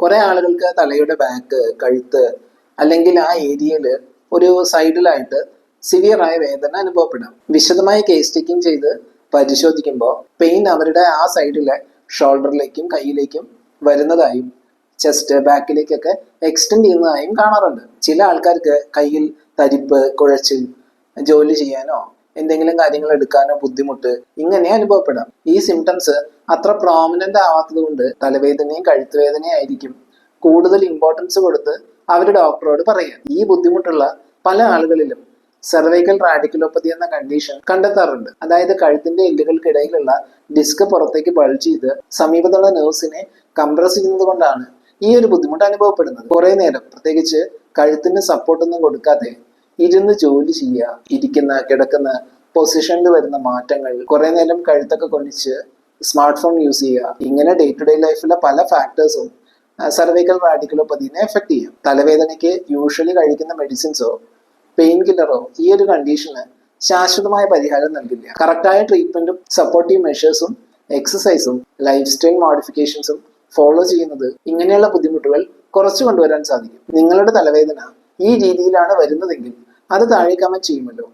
കുറെ ആളുകൾക്ക് തലയുടെ ബാക്ക് കഴുത്ത് അല്ലെങ്കിൽ ആ ഏരിയയിൽ ഒരു സൈഡിലായിട്ട് സിവിയറായ വേദന അനുഭവപ്പെടാം. വിശദമായി കേസ് ടേക്കിംഗ് ചെയ്ത് പരിശോധിക്കുമ്പോൾ പെയിൻ അവരുടെ ആ സൈഡിലെ ഷോൾഡറിലേക്കും കയ്യിലേക്കും വരുന്നതായും ചെസ്റ്റ് ബാക്കിലേക്കൊക്കെ എക്സ്റ്റെൻഡ് ചെയ്യുന്നതായും കാണാറുണ്ട്. ചില ആൾക്കാർക്ക് കയ്യിൽ തരിപ്പ് കുഴച്ചിൽ ജോലി ചെയ്യാനോ എന്തെങ്കിലും കാര്യങ്ങൾ എടുക്കാനോ ബുദ്ധിമുട്ട് ഇങ്ങനെ അനുഭവപ്പെടാം. ഈ സിംറ്റംസ് അത്ര പ്രോമിനന്റ് ആവാത്തത് കൊണ്ട് തലവേദനയും കഴുത്തുവേദനയും ആയിരിക്കും. കൂടുതൽ ഇമ്പോർട്ടൻസ് കൊടുത്ത് അവർ ഡോക്ടറോട് പറയുക ഈ ബുദ്ധിമുട്ടുള്ള പല ആളുകളിലും സെർവൈക്കൽ റാഡിക്കലോപ്പതി എന്ന കണ്ടീഷൻ കണ്ടെത്താറുണ്ട്. അതായത് കഴുത്തിന്റെ എല്ലുകൾക്കിടയിലുള്ള ഡിസ്ക് പുറത്തേക്ക് ബൾജ് ചെയ്ത് സമീപത്തുള്ള നേഴ്സിനെ കംപ്രസ് ചെയ്യുന്നത് കൊണ്ടാണ് ഈ ഒരു ബുദ്ധിമുട്ട് അനുഭവപ്പെടുന്നത്. കുറെ നേരം പ്രത്യേകിച്ച് കഴുത്തിന് സപ്പോർട്ടൊന്നും കൊടുക്കാതെ ഇരുന്ന് ജോലി ചെയ്യുക ഇരിക്കുന്ന കിടക്കുന്ന പൊസിഷനിൽ വരുന്ന മാറ്റങ്ങൾ കുറെ നേരം കഴുത്തൊക്കെ കൊണ്ടിച്ച് സ്മാർട്ട് ഫോൺ യൂസ് ചെയ്യുക ഇങ്ങനെ ഡേ ടു ഡേ ലൈഫിലെ പല ഫാക്ടേഴ്സും സർവൈക്കൽ റാഡിക്കലോപ്പതിനെ എഫക്ട് ചെയ്യും. തലവേദനയ്ക്ക് യൂഷ്വലി കഴിക്കുന്ന മെഡിസിൻസോ പെയിൻ കില്ലറോ ഈ ഒരു കണ്ടീഷന് ശാശ്വതമായ പരിഹാരം നൽകില്ല. കറക്റ്റായ ട്രീറ്റ്മെന്റും സപ്പോർട്ടീവ് മെഷേഴ്സും എക്സസൈസും ലൈഫ് സ്റ്റൈൽ മോഡിഫിക്കേഷൻസും ഫോളോ ചെയ്യുന്നത് ഇങ്ങനെയുള്ള ബുദ്ധിമുട്ടുകൾ കുറച്ചു കൊണ്ടുവരാൻ സാധിക്കും. നിങ്ങളുടെ തലവേദന ഈ രീതിയിലാണ് വരുന്നതെങ്കിൽ അത് താഴെ ചെയ്യുമല്ലോ.